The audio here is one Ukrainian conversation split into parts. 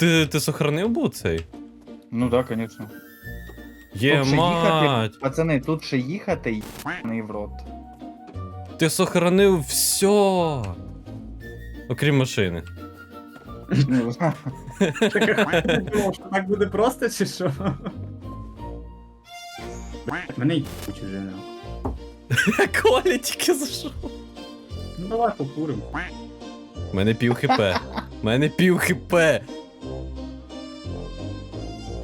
ти, ти сохранив був цей? Ну так, да, звісно. Є Тут ще мать! їхати, пацани, тут ще їхати в рот. Ти сохранив все. Окрім машини. Ну, Думав, що так буде просто чи що? Блядь, Мене й чужина. Коля тільки зайшов. Ну давай покуримо. У мене пів хп. У мене пів хп.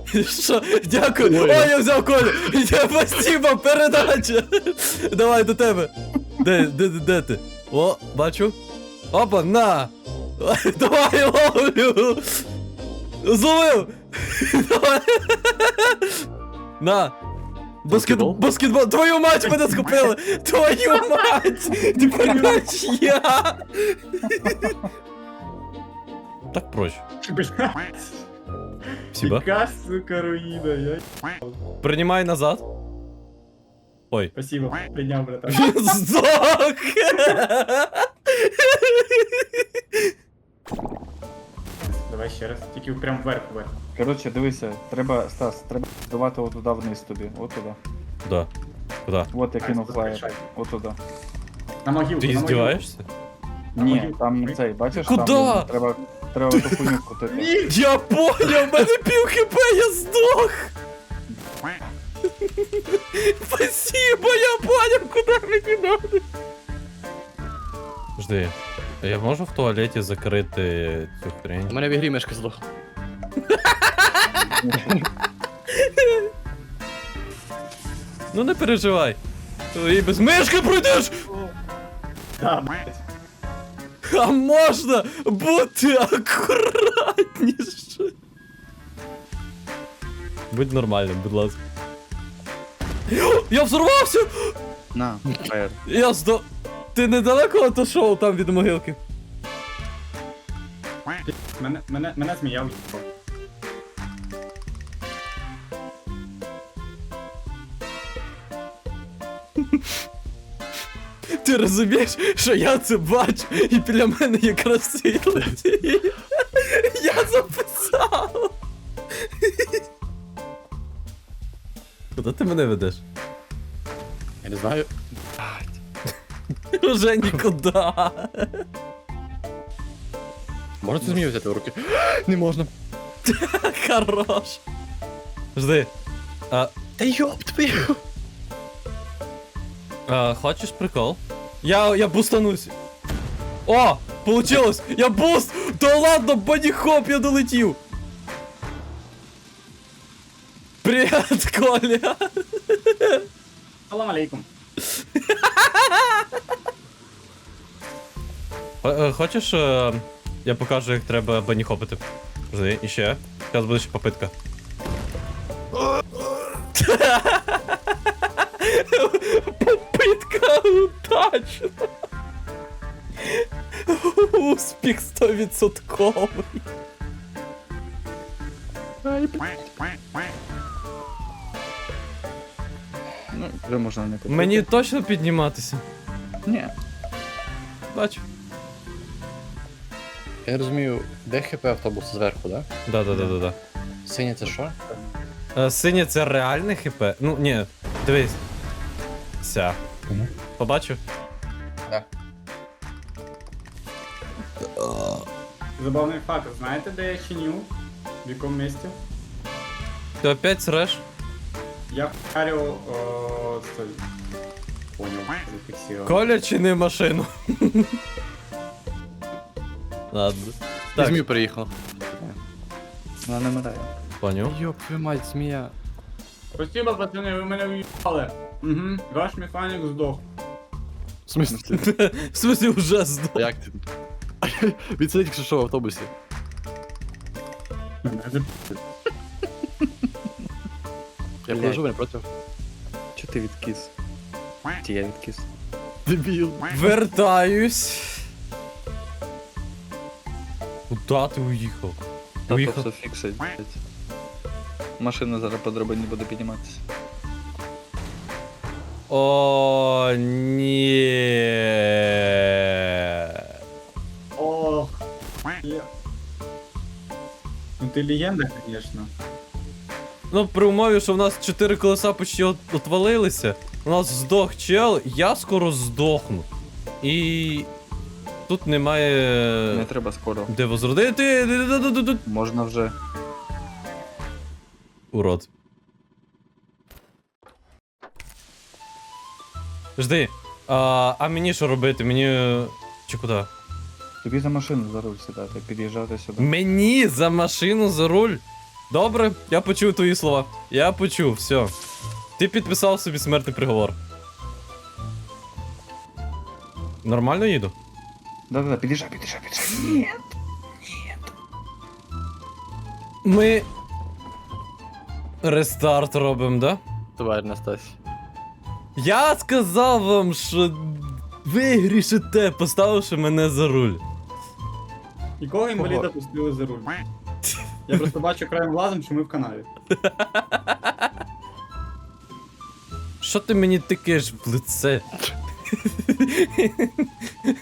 Що? Дякую. Ой, я взяв Колю. Я спасибо, передача. Давай до тебе. Де, де, де, де ти? О, бачу. Опа, на. Давай ловлю. Зловив. Давай. На. Баскет... Баскетбол? Баскетбол. Твою мать мене схопили. Твою мать. Тепер м'яч я. Так проще. Спасибо. Яка, сука, руїна, я... Принимай назад. Ой. Спасибо, прийняв, братан. Він здох. Давай ще раз, тільки прям вверх, вверх. Коротше, дивися, треба, Стас, треба давати отуда вниз тобі. От туди. Да. Куда? От я кинув Стас, флаєр. поспішай. От туди. На могилку, Ти на могилку. На Ні, там цей, бачиш, Куда? там треба, треба ту хуйню крутити. Я понял, в мене пів хп, я здох. Спасибо, я понял, куди мені надо. Жди. Я можу в туалеті закрити цю У хрень? мене в ігрі мишка здохла. Ну не переживай. І без мишки пройдеш! Да, блядь. А можна бути акуратніше. Будь нормальним, будь ласка. Я взорвався! На, флаєр. Я здо... Ти недалеко отошов там від могилки. Мене, мене, мене змія. Ти розумієш, що я це бачу, і біля мене якраз світло. Я записав. Куди ти мене ведеш? Я не знаю. Уже нікуди. Можна цю змію взяти в руки? Не можна. Хорош. Жди. А, Та йоп твою. а, хочеш прикол? Я, я бустанусь. О, получилось! Я буст! Да ладно, баніхоп, я долетів! Привет, Коля! Салам алейкум. Е, е, Хочеш, е, я покажу, як треба баніхопити? Жди, і ще. Зараз буде ще попитка. Попитка удачна. Успіх 100%. Ну, вже можна не крутити. Мені точно підніматися. Ні. Бачу. Я розумію, де хп автобус зверху, да? Да, да, да, да, да. Синє це що? Е, Синє це реальне хп? Ну, ні, дивись. Ся. Мгм. Побачив? Да. Забавний факт, знаєте, де я чиню? В якому місці? Ти опять среш? Я вхарю... о, Стой. Понял, зафіксував. Коля чи не машину? Ладно. Так, змію переїхав. Вона не мирає. поняв. Йоп, твою мать, змія. Спасибо, пацани, ви мене уїбали. Угу, ваш механік здох. В смислі? В смысле здох. Як ти? Він сидить, якщо що в автобусі. Я Блядь. положу, не проти. Ти відкис? Чи я відкис? Дебіл. Вертаюсь. Куда ти уїхав? Та то Уїхав. все фіксить. блядь. Машина зараз по драбині буде підніматися. О, ні. Ох. Ну ти легенда, конечно. Ну, при умові, що в нас чотири колеса почти от, отвалилися. У нас здох чел, я скоро здохну. І. Тут немає. Не треба скоро. Де возродити? Можна вже. Урод. Жди. А, а мені що робити? Мені. Чи куди? Тобі за машину за руль сідати, під'їжджати сюди. Мені за машину за руль. Добре, я почув твої слова. Я почув, все. Ти підписав собі смертний приговор. Нормально їду? Да-да-да, під'їжджай, під'їжджай, під'їжджай. Ні. Ми. Рестарт робимо, да? Давай, Настасі. Я сказав вам, що ви грішите, поставивши мене за руль. Якого інваліда пустили за руль? Я просто бачу краєм глазом, що ми в канаві. Що ти мені тикаєш в лице?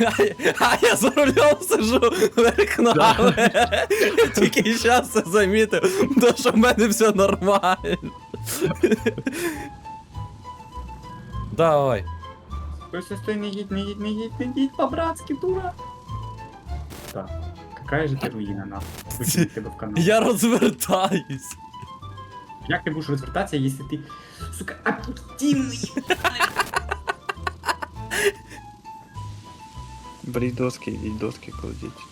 А я- А я за рулем сижу верх ногами. Тільки зараз це замітив, то що в мене все нормально. Давай. Стой, стой, стой, не едь, не едь, не едь, не едь, по-братски, дура. Так, какая же ты руїна, нахуй. Выкинуть тебе в канал. Я розвертаюсь. Як ти будеш розвертатися, якщо ти, сука, об'єктивний? Беріть доски, йдіть доски кладіть.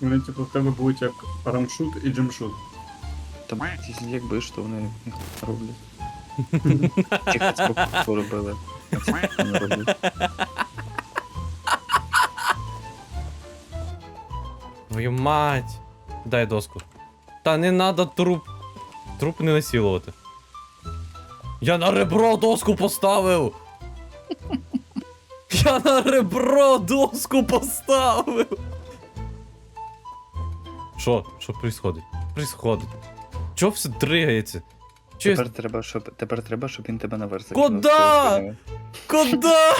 Вони, типу, в тебе будуть як рамшут і джемшут. Там ці якби що вони роблять. Тихо, сколько робили. Твою мать. Дай доску. Та не надо труп. Труп не насилувати. Я на ребро доску поставив! Я на ребро доску поставив! Що? Що происходить? Происходить. Чого все дригається? Я... Тепер треба, щоб тепер треба, щоб він тебе наверх закинув. Куда? Все, Куда?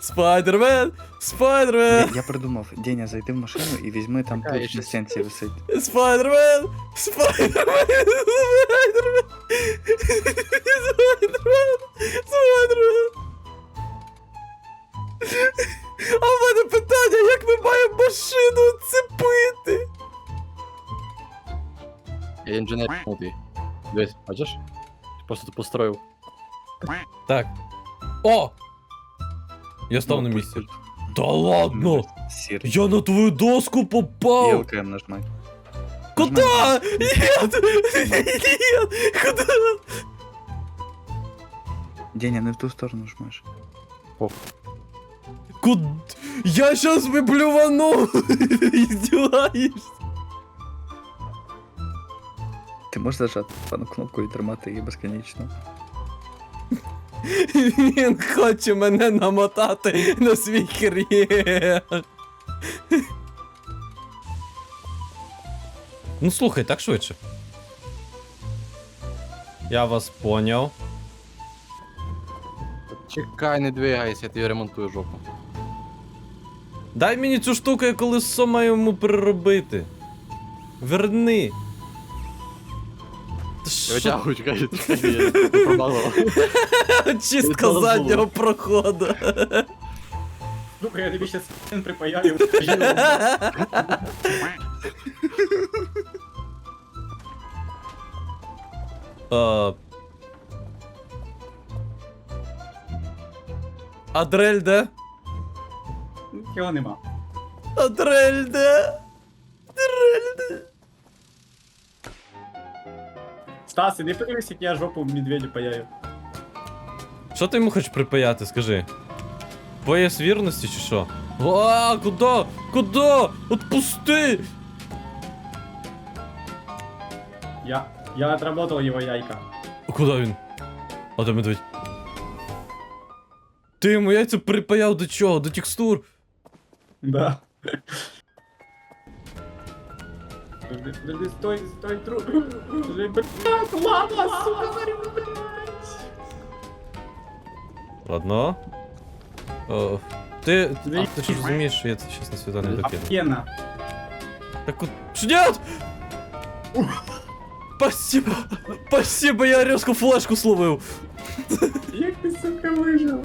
Спайдермен! Спайдермен! Я, я придумав, Деня, зайди в машину і візьми там Чекай, тут на стінці висить. Спайдермен! Спайдермен! Спайдермен! Спайдермен! Спайдермен! А в мене питання, як ми маємо машину цепити? Я інженер мутий. Дивись, бачиш? Просто тут построїв. Так. О! Я став на Ну, місці. тут Та ладно! Сірий. Я на твою доску І попав! ЛКМ нажмай. Куда? Нет! Нет! Куда? Деня, не в ту сторону жмеш. Куд... Я сейчас выблювану! Издеваешься? Ти можеш зажати пану кнопку і тримати її безконечно. Він хоче мене намотати на свій хрен. Ну слухай, так швидше. Я вас поняв. Чекай, не двигайся, я тобі ремонтую жопу. Дай мені цю штуку, я колесо маю йому переробити. Верни. Та Я що? витягую, чекай, чекай, я не промазав. Чистка Це заднього проходу. Сука, я тобі щас с**н припаяю. А... Адрель де? Його нема. Адрель де? Адрель де? Стас, іди подивись, як я жопу медведю паяю. Що ти йому хочеш припаяти, скажи? Пояс вірності чи що? А, куди? Куди? Отпусти! Я, я отработал его яйка. А Куди він? А де медведь? Ти йому яйця припаяв до чого? До текстур? Да. Подожди, стой, стой, тру... Подожди, лава, сука, варю, блядь. Ладно. О, э, ты... А ты что разумеешь, что я честно сюда не докину? Афена. Так вот... Нет! Спасибо! Спасибо, я резко флешку словил! Як сука, выжил?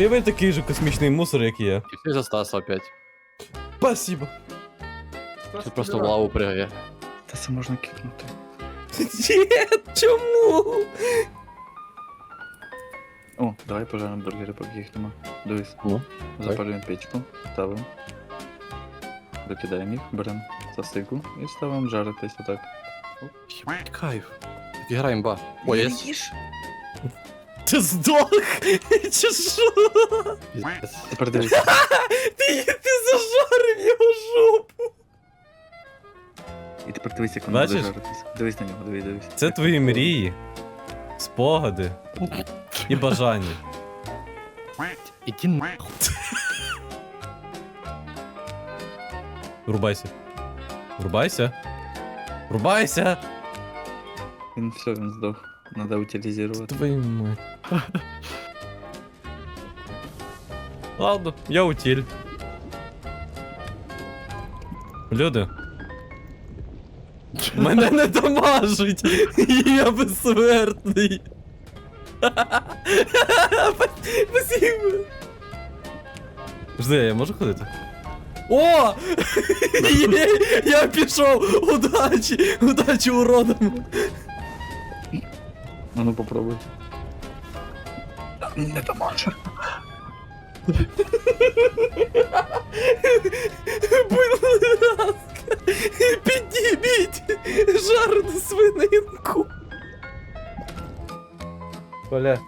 І ви такий же космічний мусор, як і я. І всі за Стаса опять. Спасибо. вспіваю. Просто в лаву пригає. Та це можна кикнути. Ні, чому? О, давай пожаримо бургери, поки їх нема. Дивись. Ну, Запалюємо печку, ставимо. Викидаємо їх, беремо сосику і ставимо жаритись отак. Єбать, Кайф. Грає імба. О, є. Ти здох? Чи що? Тепер дивись. Ти, ти зажарив його жопу. І тепер дивись, як воно буде Бачиш? жаритись. Дивись на нього, дивись, дивись. Це твої мрії, спогади і бажання. Іди нахуй. Врубайся. Врубайся. Врубайся! Він все, він здох. Надо утилізувати. Твою мать. Ладно, я утіль. Люди. Мене не дамажить! Я безсмертний. Спасибо. Жди, я можу ходити? О! Є! Я пішов! Удачі! Удачі уродам! А ну попробуй. Не доможе. Будь ласка, підніміть жарну свининку. Коля.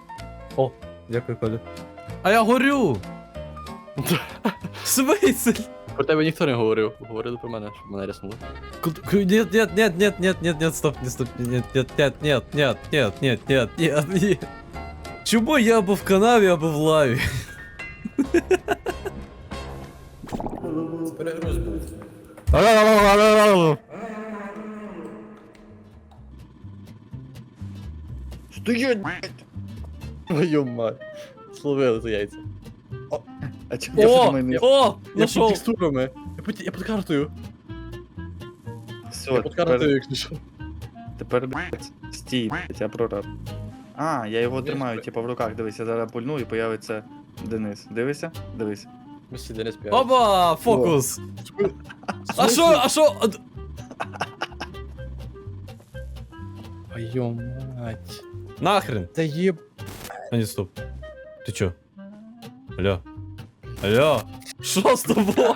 О, дякую, Коля. А я горю. Смисль? Про тебе ніхто не говорив. Говорили про мене, щоб мене ряснули. Нет, нет, нет, нет, нет, нет, нет, стоп, не стоп, нет, нет, нет, нет, нет, нет, нет, нет, нет, нет. Чому я або в канаві, або в лаві? Стоять! Твою мать. Словили за яйця. А чому я О, думаю, не... о, Я під нашов. текстурами. Я під, я під картою. Все, Я під тепер, картою, якщо що. тепер, блядь, стій, блядь, я прораб. А, я його тримаю, типу, в руках, дивись, я зараз пульну і появиться Денис. Дивися, дивись. Ми сіди не співаємо. Оба, фокус. А що, а що? а д- Твою мать. Нахрен. Та єб... А не, стоп. Ти чо? Алло. Алло. Що з тобою?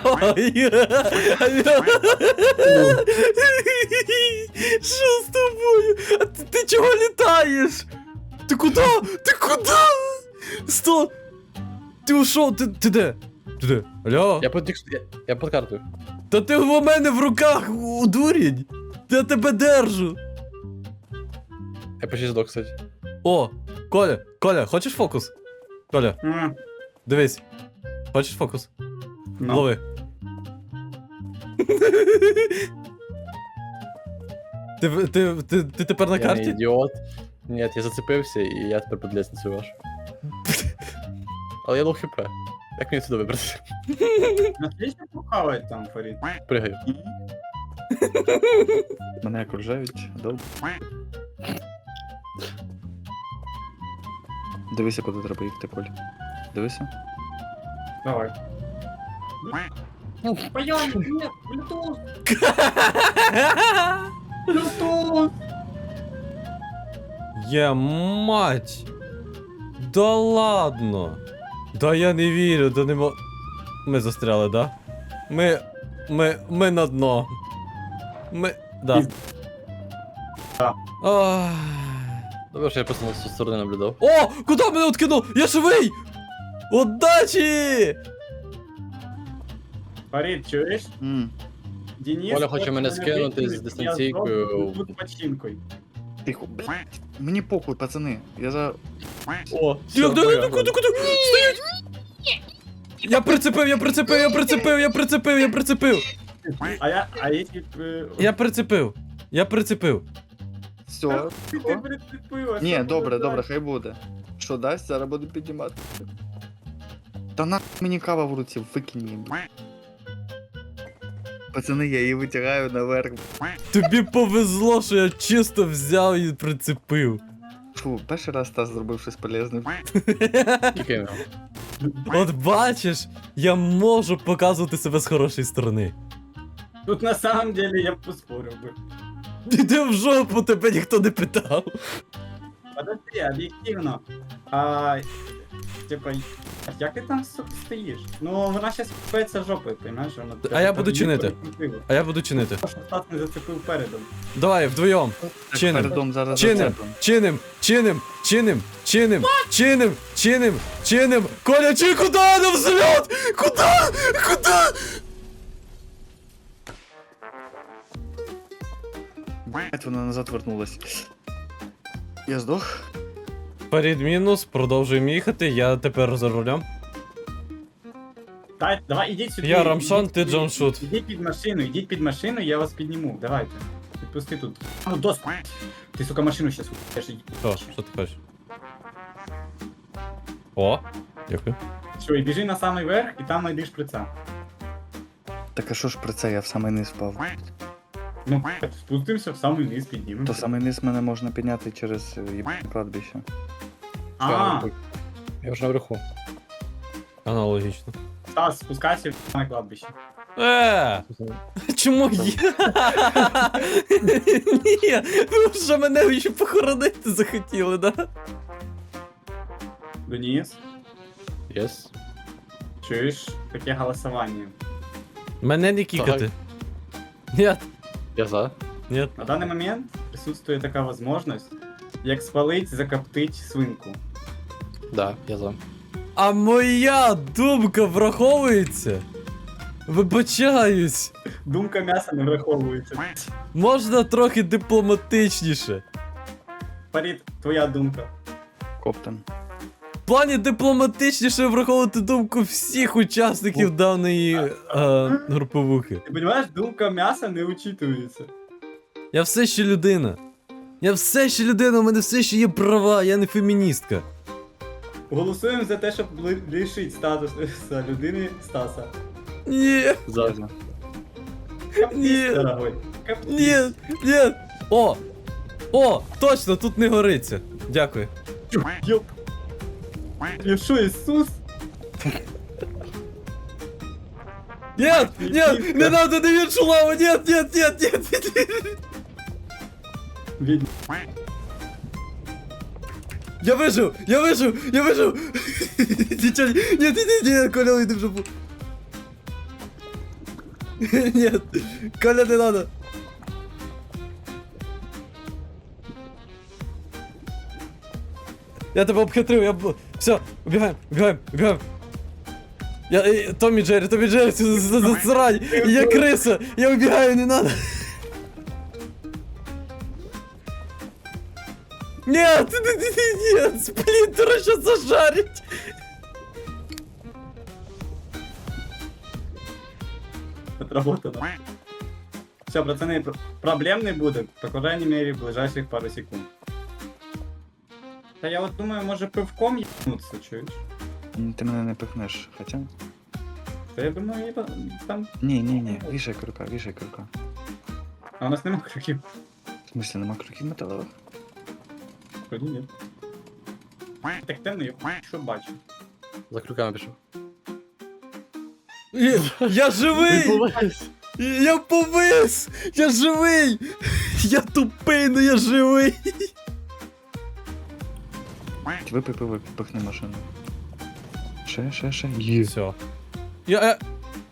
Алло. Що з тобою? А ти, ти чого літаєш? Ти куди? Ти куди? Сто. Ти ушов, ти, ти де? Ти де? Алло? Я під я, я під картою. Та ти у мене в руках, у дурень. Я тебе держу. Я почти здох, кстати. О, Коля, Коля, хочеш фокус? Коля, М, дивись. Хочеш фокус? ну. Лови. ти, в- ти, ти, ти тепер на я не карті? ідіот. Ні, я зацепився і я тепер під лестницею ваш. Але я лоу хп. Як мені сюди вибратися? Отлично похавать там, Фарід. Пригаю. Мене окружають, добре. Дивися, куди треба їхати, Коль. Дивися. Давай. Пойдем, нет, Bluetooth, Bluetooth. Є мать. Да ладно. Да я не вірю, да не мо... Ми застряли, да? Ми. Ми. Ми на дно. Ми. Да. Да. Ах, Добре, що я просто з сторони наблюдав. О! Куди мене откинув? Я живий! Удачі! Фарид, чуєш? М, Денис... Оля хоче мене скинути з дистанційкою. Тут починкою. Тихо. Мені похуй, пацани. Я за. О, Як, де, де, куди, куди? Стоять! Я прицепив, я прицепив, я прицепив, я прицепив, я прицепив. А я... А якщо... е, Я прицепив. Я прицепив. Все. Ти ти прицепив, Ні, добре, добре, хай буде. Що дасть, зараз буду піднімати. Та на мені кава в руці, викинь її. блядь. Пацани, я її витягаю наверх. Тобі повезло, що я чисто взяв і прицепив. Фу, перший раз Стас зробив щось полезне. Тільки От бачиш, я можу показувати себе з хорошої сторони. Тут на самом деле я б поспорив би. Іди в жопу, тебе ніхто не питав. Подожди, об'єктивно. А, типа, як ти там сука, стоїш? Ну, вона щас купається жопою, понимаєш? Вона А я буду чинити. А я буду чинити. Стас не зацепив передом. Давай, вдвоєм. Чиним. Передом зараз Чиним, зацеплю. чиним, чиним, чиним, чиним, чиним, чиним, чиним. Коля, чи куди на взлет? Куда? Куда? Блять, вона назад вернулась. Я здох. Перед мінус, продовжуємо їхати, я тепер за рулем. Дай, давай, ідіть сюди. Я Рамшан, ти сюди. Ідіть під машину, ідіть під машину, я вас підніму. Давайте. Відпусти тут. Ну, доску. Ти, сука, машину щас упадеш. Що, що ти хочеш? О, дякую. Що, і біжи на самий верх, і там знайдеш шприца. Так а що ж про це, я в самий низ впав. Ну, спустимося в самий низ, піднімемо. То самий низ мене можна підняти через е, їбане кладбище. А, Я вже наверху. Аналогічно. Стас, спускайся на кладбище. Е, чому я? Ні, ви вже мене ще похоронити захотіли, да? Деніс, Єс. чуєш таке голосування? Мене не кікати. Нет, Я за. нет. На даний момент присутствує така можливість, як спалить, закоптить свинку. Да, я за. А моя думка враховується? Вибачаюсь. Думка м'яса не враховується. Можна трохи дипломатичніше. Фарід, твоя думка. Коптен. Плані дипломатичніше враховувати думку всіх учасників даної е, груповухи. Ти розумієш, думка м'яса не учитується. Я все ще людина. Я все ще людина, у мене все ще є права, я не феміністка. Голосуємо за те, щоб ли- лишити статус е, людини Стаса. Ні, За. Ні. Дорогой. Каптись. ні, ні. О! О, точно, тут не гориться. Дякую. Йоп. Я що, Ісус? Нет, нет, не надо на іншу лаву, нет, нет, нет, нет, нет. Відь. Я вижив, я вижив, я вижив. Нічого, ні, ні, ні, ні, Коля, йди в жопу. Нет, Коля, не надо. Я тебе обхитрив, я... б- Все, убігаємо, убігаємо, убігаємо. Я... е, Томі Джері, Томі Джері, це за- за- засрань. Я криса, я убігаю, не надо. Нет, нет, нет, нет, сплинтера сейчас зажарить. Отработано. Все, пацаны, пр- проблем не буде, по крайней мере, в ближайших пару секунд. Та я от думаю, може пивком їбнуться, чуєш? М, Ти мене не пихнеш, хоча. Та я думаю, їба, там. Ні, ні, ні, вішай крука, вішай крука. А у нас нема кроків. В смысле, нема круків металевих? Вроді ні. Так темно, я що бачу. За крюками пішов. Я, я живий! Я повис! Я живий! Я тупий, но я живий! Випий пиво, підпихни машину. Ще, ще, ще. Є. Все. Я, е,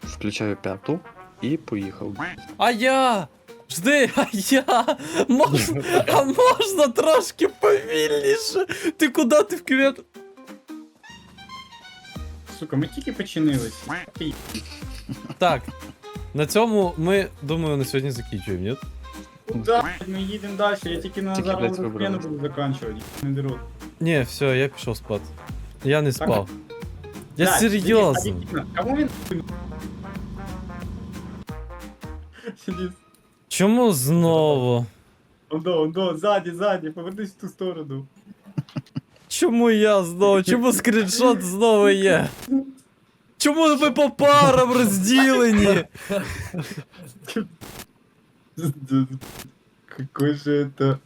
Включаю п'яту і поїхав. а я! Жди, а я. Можна, а можна трошки повільніше. Ти куди ти в кювет? Сука, ми тільки починились. Ти Так. На цьому ми, думаю, на сьогодні закінчуємо, ні? Куда? Ми їдемо далі, я тільки на Тільки, зараз блядь, вибрались. буду закінчувати. Не деру. Ні, все, я пішов спати. Я не спав. Я Так, серйозно. Денис, об'єктивно, Кому він Денис, Чому знову? Ондо, ондо, ззаді, ззаді, повернись в ту сторону. Чому я знову? Чому скріншот знову є? Чому ви по парам розділені? Какой же это